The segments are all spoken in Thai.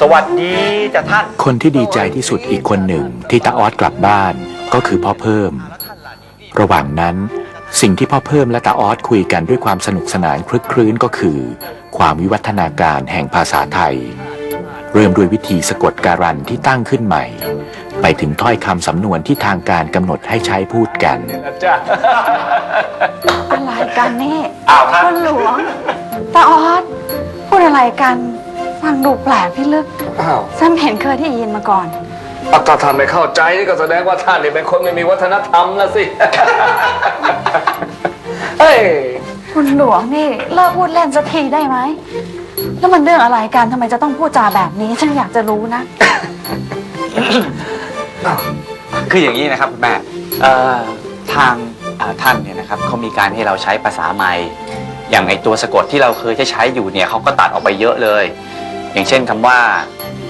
สวัสดีจ้ะท่าน คนที่ดีใจที่สุดอีกคนหนึ่งที่ตาออดกลับบ้านก็คือพ่อเพิ่ม ระหว่างนั้นสิ่งที่พ่อเพิ่มและตาออดคุยกันด้วยความสนุกสนานคลึกครื้นก็คือ ความวิวัฒนาการแห่งภาษาไทย เริ่มด้วยวิธีสะกดการันที่ตั้งขึ้นใหม่ ไปถึงถ้อยคำสำนวนที่ทางการกำหนดให้ใช้พูดกันอะไรกันนี่อ้าวท่านคุณหลวงตาออสพูดอะไรกัน ฟังดูแปลกพี่ลึก อ้าวฉันเห็นเคยได้ยินมาก่อนเอาถ้าท่านไม่เข้าใจนี่ก็แสดงว่าท่านนี่เป็นคนไม่มีวัฒนธรรมละสิ เฮ้ย คุณหลวงนี่เลิกพูดเล่นสักทีได้ไหม แล้วมันเรื่องอะไรกันทำไมจะต้องพูดจาแบบนี้ ฉันอยากจะรู้นะ คืออย่างนี้นะครับคุณแม่เอ่อทางเอ่อท่านเนี่ยนะครับเขามีการให้เราใช้ภาษาใหม่ อย่างไอตัวสะกดที่เราเคยใช้ใช้อยู่เนี่ยเขาก็ตัดออกไปเยอะเลย อย่างเช่นคำว่า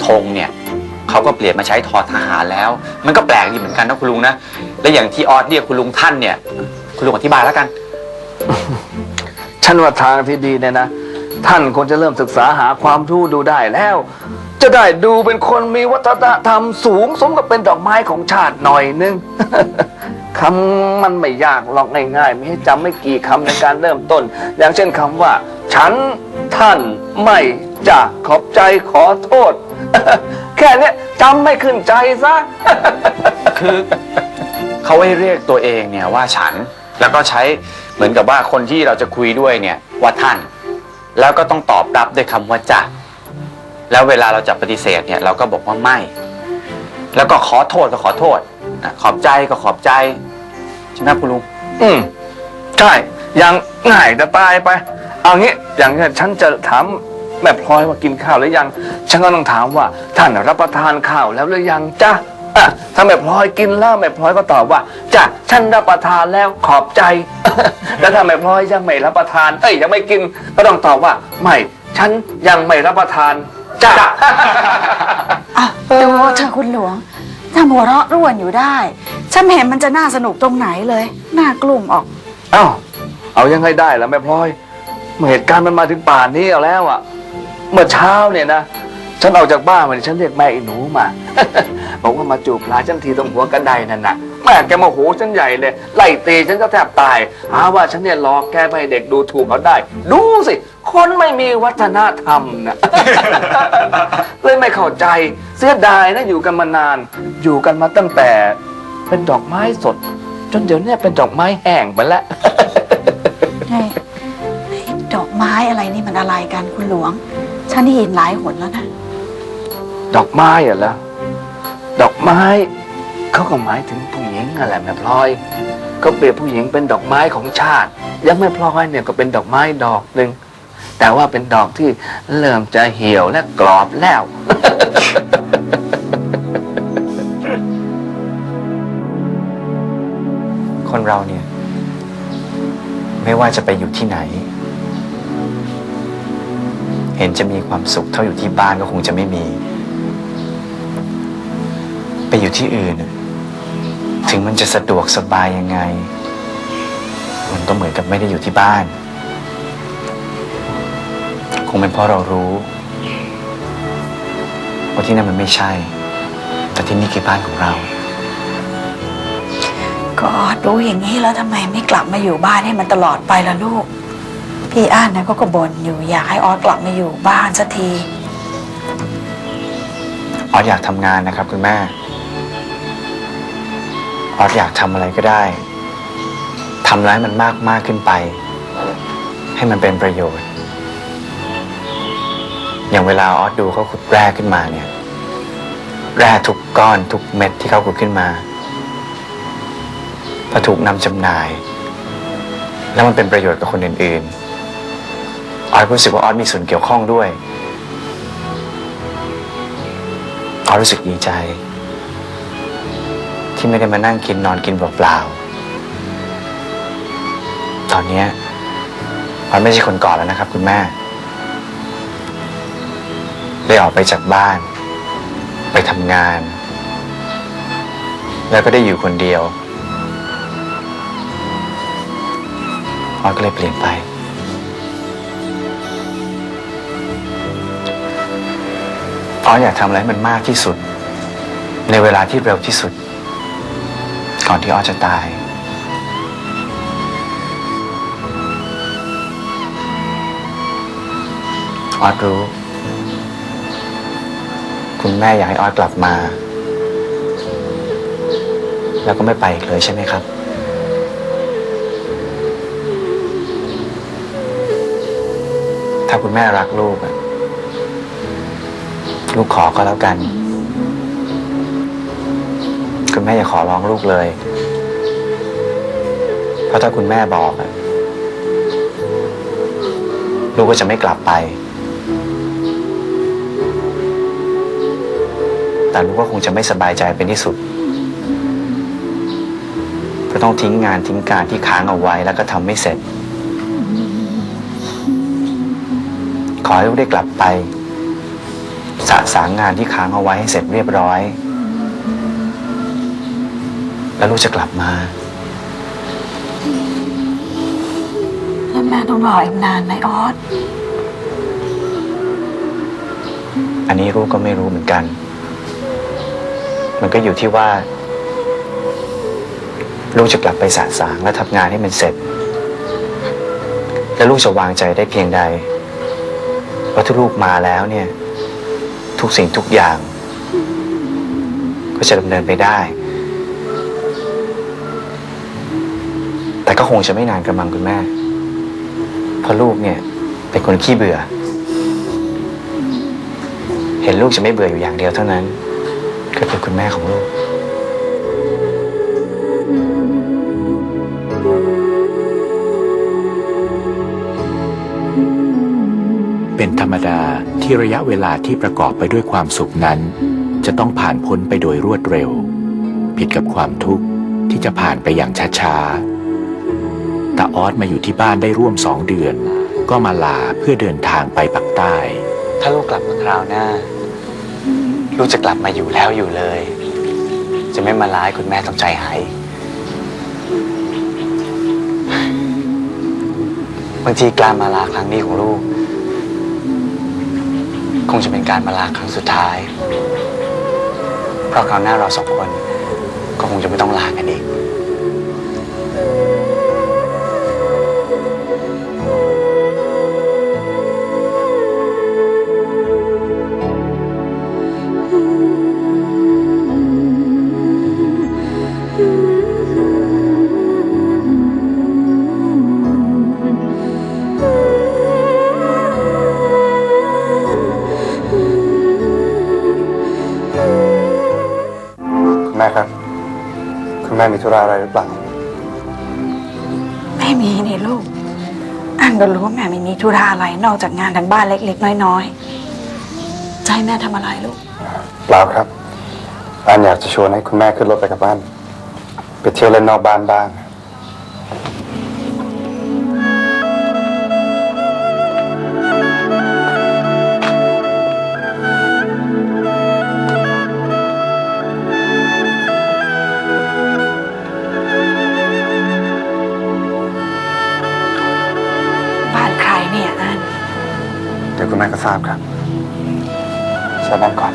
ธงเนี่ยเขาก็เปลี่ยนมาใช้ทอทหารแล้ว มันก็แปลกดีเหมือนกันนะคุณลุงนะและอย่างที่ออสเรียกคุณลุงท่านเนี่ย คุณลุงอธิบายแล้วกัน ฉันว่าทางที่ดีเนี่ยนะ ท่านคงจะเริ่มศึกษาหาความรู้ดูได้แล้ว จะได้ดูเป็นคนมีวัฒนธรรมสูงสมกับเป็นดอกไม้ของชาติหน่อยนึง คำมันไม่ยากหรอกง่ายๆมีให้จำไม่กี่คำในการเริ่มต้น อย่างเช่นคำว่า ฉันท่านไม่จะขอบใจขอโทษ แค่นี้จำไม่ขึ้นใจซะคือเขาให้เรียกตัวเองเนี่ยว่าฉันแล้วก็ใช้เหมือนกับว่าคนที่เราจะคุยด้วยเนี่ยว่าท่าน แล้วก็ต้องตอบรับด้วยคำว่าจะแล้วเวลาเราจะปฏิเสธเนี่ยเราก็บอกว่าไม่ แล้วก็ขอโทษก็ขอโทษขอบใจก็ขอบใจ ใช่ไหมคุณลุง อืมใช่ยังง่ายจะตายไป เอางี้อย่างเนี้ยฉันจะถามแม่พลอยว่ากินข้าวหรือยัง ฉันก็ต้องถามว่าท่านรับประทานข้าวแล้วหรือยังจ้ะอะถ้าแม่พลอยกินแล้วแม่พลอยก็ตอบว่าจ้ะฉันรับประทานแล้วขอบใจ แล้วถ้าแม่พลอยยังไม่รับประทานเอ้ยยังไม่กินก็ต้องตอบว่า ไม่ฉันยังไม่รับประทานจ้ะ อะดูเธอะคุณหลวงถ้าหัวเราะร่วนอยู่ได้ ฉันไม่เห็นมันจะน่าสนุกตรงไหนเลย น่ากลุ่มออกเอ้าเอายังไงได้ล่ะแม่พลอยเมื่อเหตุการณ์มันมาถึงป่านนี้เอาแล้วอะเมื่อเช้าเนี่ยนะฉันออกจากบ้านมาเนี่ยฉันเรียกแม่ไอ้หนูมา บอกว่ามาจูบหลานฉันทีตรงหัวกระไดนั่นน่ะแม่แกโมโหฉันใหญ่เลยไล่ตีฉันก็แทบตายหาว่าฉันเนี่ยหลอกแกไม่ให้เด็กดูถูกเขาได้ ดูสิ คนไม่มีวัฒนธรรมนะ เลยไม่เข้าใจเสียดายนะอยู่กันมานาน อยู่กันมาตั้งแต่ เป็นดอกไม้สด จนเดี๋ยวเนี้เป็นดอกไม้แห้งไปแล้ว นี่ไอ้ดอกไม้อะไรนี่มันอะไรกันคุณหลวง ฉันได้ยินหลายหนแล้วนะ ดอกไม้อะเหรอดอกไม้เขาก็หมายถึงผู้หญิงอะแหละแม่พลอยเขาเปรียบผู้หญิงเป็นดอกไม้ของชาติ ยังแม่พลอยเนี่ยก็เป็นดอกไม้ดอกหนึ่งแต่ว่าเป็นดอกที่เริ่มจะเหี่ยวและกรอบแล้ว เราเนี่ย ไม่ว่าจะไปอยู่ที่ไหน เห็นจะมีความสุขเท่าอยู่ที่บ้านก็คงจะไม่มี ไปอยู่ที่อื่น ถึงมันจะสะดวกสบายยังไง มันก็เหมือนกับไม่ได้อยู่ที่บ้าน คงเป็นเพราะเรารู้ว่าที่นั่นมันไม่ใช่ แต่ที่นี่คือบ้านของเรา ออดรู้อย่างนี้แล้วทำไมไม่กลับมาอยู่บ้านให้มันตลอดไปล่ะลูก พี่อ่านนะเขาก็บ่นอยู่อยากให้ออดกลับมาอยู่บ้านสักที ออสอยากทำงานนะครับคุณแม่ ออสอยากทำอะไรก็ได้ทำร้ายมันมากมากขึ้นไป ให้มันเป็นประโยชน์ อย่างเวลาออสดูเขาขุดแร่ขึ้นมาเนี่ย แร่ทุกก้อนทุกเม็ดที่เขาขุดขึ้นมา พอถูกนำจำหน่าย แล้วมันเป็นประโยชน์กับคนอื่นๆออสรู้สึกว่าออสมีส่วนเกี่ยวข้องด้วยออรู้สึกดีใจ ที่ไม่ได้มานั่งกินนอนกินเปล่าๆตอนนี้ยออไม่ใช่คนก่อนแล้วนะครับ คุณแม่ ได้ออกไปจากบ้าน ไปทำงาน แล้วก็ได้อยู่คนเดียว ออก็เลยเปลี่ยนไป ออสอยากทำอะไรให้มันมากที่สุด ในเวลาที่เร็วที่สุด ก่อนที่ออสจะตาย ออสรู้ คุณแม่อยากให้ออสกลับมา แล้วก็ไม่ไปอีกเลยใช่ไหมครับ ถ้าคุณแม่รักลูกอะลูกขอก็แล้วกัน คุณแม่อย่าขอร้องลูกเลย เพราะถ้าคุณแม่บอกอะลูกก็จะไม่กลับไป แต่ลูกก็คงจะไม่สบายใจเป็นที่สุดก็ต้องทิ้งงานทิ้งการที่ค้างเอาไว้แล้วก็ทำไม่เสร็จ ขอให้ลูกได้กลับไป สะสางงานที่ค้างเอาไว้ให้เสร็จเรียบร้อย แล้วลูกจะกลับมา แล้วแม่ต้องรออีกนานไหมออสอันนี้ลูกก็ไม่รู้เหมือนกัน มันก็อยู่ที่ว่า ลูกจะกลับไปสะสางและทำงานให้มันเสร็จ แล้วลูกจะวางใจได้เพียงใด ว่าถ้าลูกมาแล้วเนี่ย ทุกสิ่งทุกอย่าง ก็จะดำเนินไปได้ แต่ก็คงจะไม่นานกระมังคุณแม่ เพราะลูกเนี่ย เป็นคนขี้เบื่อ เห็นลูกจะไม่เบื่ออยู่อย่างเดียวเท่านั้นก็คือคุณแม่ของลูก เป็นธรรมดาที่ระยะเวลาที่ประกอบไปด้วยความสุขนั้น จะต้องผ่านพ้นไปโดยรวดเร็ว ผิดกับความทุกข์ที่จะผ่านไปอย่างช้าๆตาออสมาอยู่ที่บ้านได้ร่วมสองเดือน ก็มาลาเพื่อเดินทางไปปักใต้ ถ้าลูกกลับมาคราวหน้า ลูกจะกลับมาอยู่แล้วอยู่เลย จะไม่มาร้ายคุณแม่ต้องใจหายบางทีการมาลาครั้งนี้ของลูก งจะเป็นการมาลาครั้งสุดท้าย เพราะคราวหน้าเราสองคนก็คงจะไม่ต้องลากันอีก คุณแม่มีธุระอะไรหรือเปล่าไม่มีนี่ลูกอันก็รู้ว่าแม่ไม่มีธุระอะไรนอกจากงานทางบ้านเล็ก ๆ น้อยๆใจะให้แม่ทำอะไรลูก เปล่าครับอันอยากจะชวนให้คุณแม่ขึ้นรถไปกับบ้าน ไปเที่ยวเล่นนอกบ้านบ้าง เดี๋ยวคุณแม่ก็ทราบครับเชิญนั่งก่อน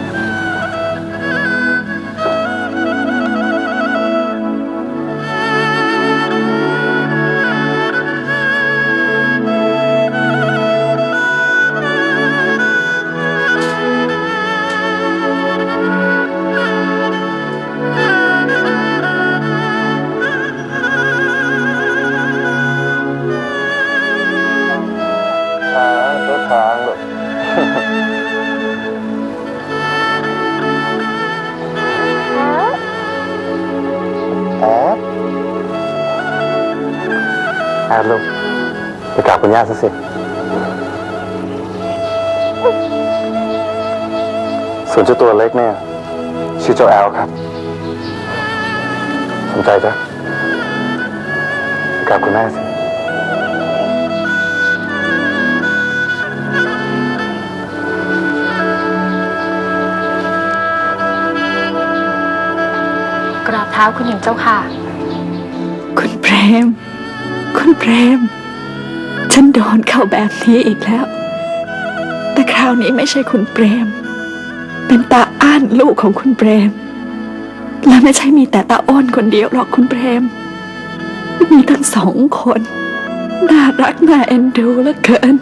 แอดลูกไปกราบคุณย่าซะสิ ส่วนเจ้าตัวเล็กเนี่ย ชื่อเจ้าแอลครับ สนใจจ้ะไปกราบคุณแม่สิกราบเท้าคุณหญิงเจ้าค่ะ คุณเปรม ฉันโดนเข้าแบบนี้อีกแล้ว แต่คราวนี้ไม่ใช่คุณเปรม เป็นตาอ้านลูกของคุณเปรม และไม่ใช่มีแต่ตาอ้นคนเดียวหรอกคุณเปรม มีทั้งสองคน น่ารักน่าเอ็นดูเหลือเกิน